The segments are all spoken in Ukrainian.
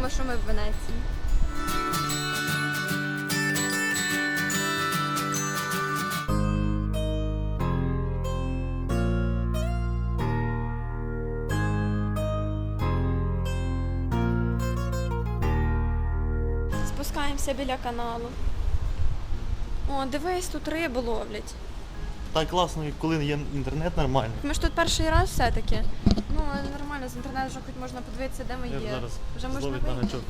думаємо, що ми в Венеції. Спускаємося біля каналу. О, дивись, тут рибу ловлять. Так класно, коли є інтернет нормальний. Ми ж тут перший раз все-таки. Ну, але нормально, з інтернету вже хоч можна подивитися, де ми Я є. зараз Вже можна зловить вийти. гачок.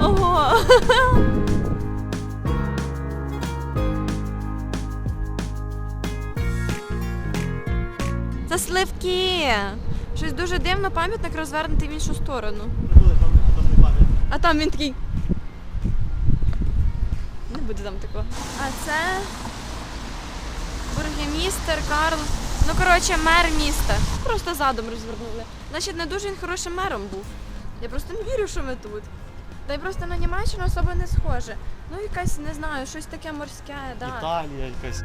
Ого! Це сливки! Щось дуже дивно, пам'ятник розвернутий в іншу сторону. Приколи, там. А там він такий. Не буде там такого. А це бургемістер Карл. Ну, коротше, мер міста. Просто задом розвернули. Значить, не дуже він хорошим мером був. Я просто не вірю, що ми тут. Та й просто на Німеччину особо не схоже. Ну, якась, не знаю, щось таке морське, да. Італія якась.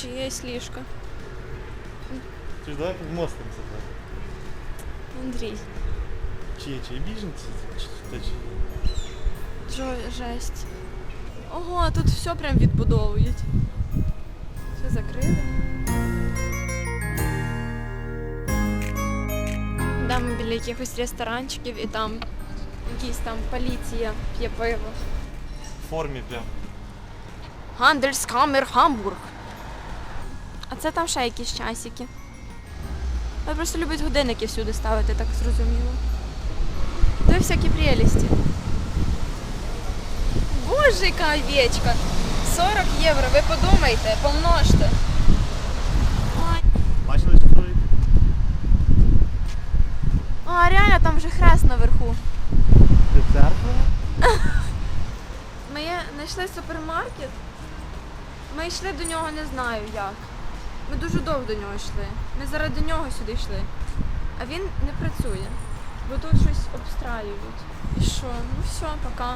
Чиєсь ліжко. Чи ж давай підмостимося. Андрій. Чи, чи біженці? Чи, та чи... Джо, жесть. Ого, тут все прям відбудовують. Все закрили. Да, ми біля якихось ресторанчиків і там якісь там поліція п'є пиво. В формі прям. Гандельскамер Хамбург. А це там ще якісь часики. Я просто люблять годинники всюди ставити, так зрозуміло. Це всякі прелісті. Боже, яка овечка! 40 євро, ви подумайте, помножте. Бачили, що стоїть? А, реально, там вже хрест наверху. Це церква? Ми знайшли супермаркет. Ми йшли до нього не знаю як. Ми дуже довго до нього йшли. Ми заради нього сюди йшли. А він не працює. Бо тут щось обстраюють. І що? Ну все, пока.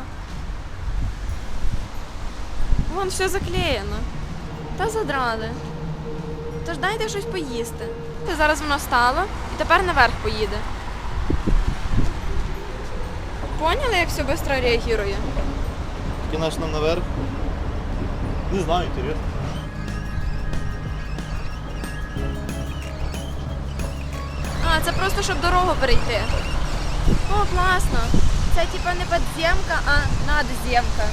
Вон все заклеєно. Та задрали. Тож дайте щось поїсти. Та зараз воно стало і тепер наверх поїде. Поняли, як все швидко реагує? Тільки наш нам наверх. Не знаю, інтересно. А, це просто щоб дорогу перейти. О, класно. Це типа не підземка, а надземка.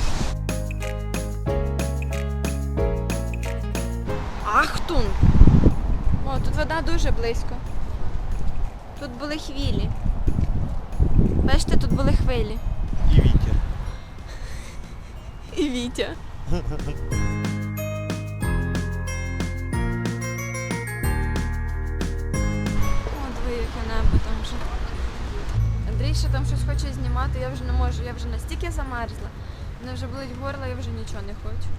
Ахтун. О, тут вода дуже близько. Тут були хвилі. Бачите, тут були хвилі. І вітер. І Вітя. там вже. Андрій ще там щось хоче знімати, я вже не можу, я вже настільки замерзла. Мене вже болить горло, я вже нічого не хочу.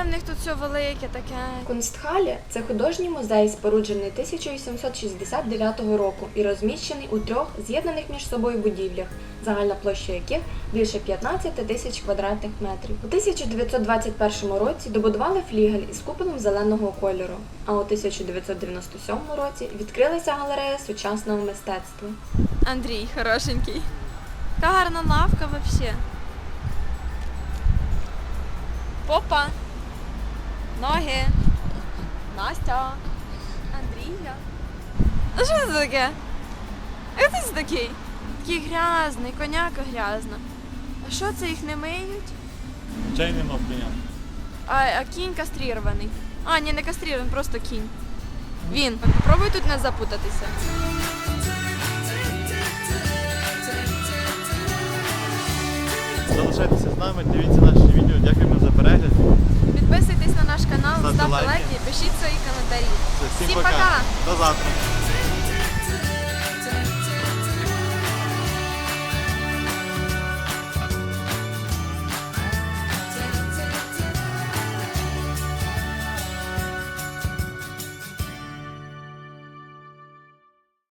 Але в них тут все велике таке. Кунстхалі це художній музей, споруджений 1869 року і розміщений у трьох з'єднаних між собою будівлях, загальна площа яких більше 15 тисяч квадратних метрів. У 1921 році добудували флігель із куполом зеленого кольору, а у 1997 році відкрилася галерея сучасного мистецтва. Андрій, хорошенький. Яка гарна лавка вообще. Попа. Ноги. Настя. Андрія. А що це таке? А Хто це такий? Такий грязний, коняка грязна. А що це їх не миють? Чай нема в коня. А, а кінь кастрірований. А, ні, не кастрірований, просто кінь. Він. Пробуй тут не запутатися. Залишайтеся з нами, дивіться наші відео, дякуємо за перегляд. Підписуйтесь на наш канал, Ставте лайки. пишіть свої коментарі. Всім пока. До завтра.